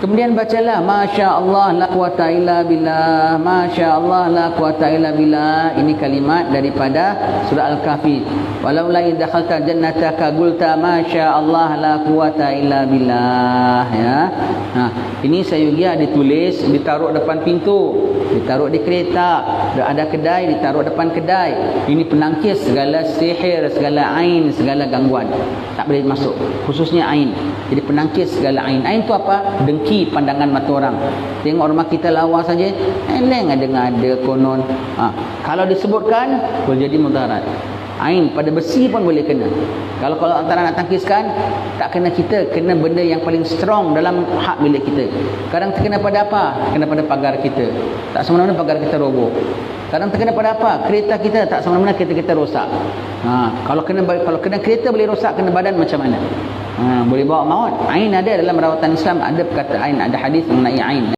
Kemudian bacalah Masya Allah la quwata illa billah Masya Allah la quwata illa billah. Ini kalimat daripada surah Al-Kahfi. Walau la idakhalta jannataka gulta Masya Allah la quwata illa billah. Ya. Ha, ini sayugia ditulis Ditaruh depan pintu Ditaruh di kereta Ada kedai ditaruh depan kedai. Ini penangkis segala sihir Segala ain, segala gangguan. Tak boleh masuk Khususnya ain. Jadi penangkis segala ain. Ain tu apa? Dengki dengki pandangan mata orang. Tengok rumah kita lawa saja eneng ada ada konon. Ha. kalau disebutkan boleh jadi mudarat. Ain pada besi pun boleh kena. Kalau kalau antara nak tangkiskan tak kena kita kena benda yang paling strong dalam hak milik kita. Kadang terkena pada apa? Kena pada pagar kita. Tak semena-mena pagar kita roboh kadang terkena pada apa? Kereta kita tak semena-mena kereta kita rosak. Ha. kalau kena kalau kena kereta boleh rosak kena badan macam mana ha. boleh bawa maut ain ada dalam rawatan Islam ada perkataan ada hadis mengenai ain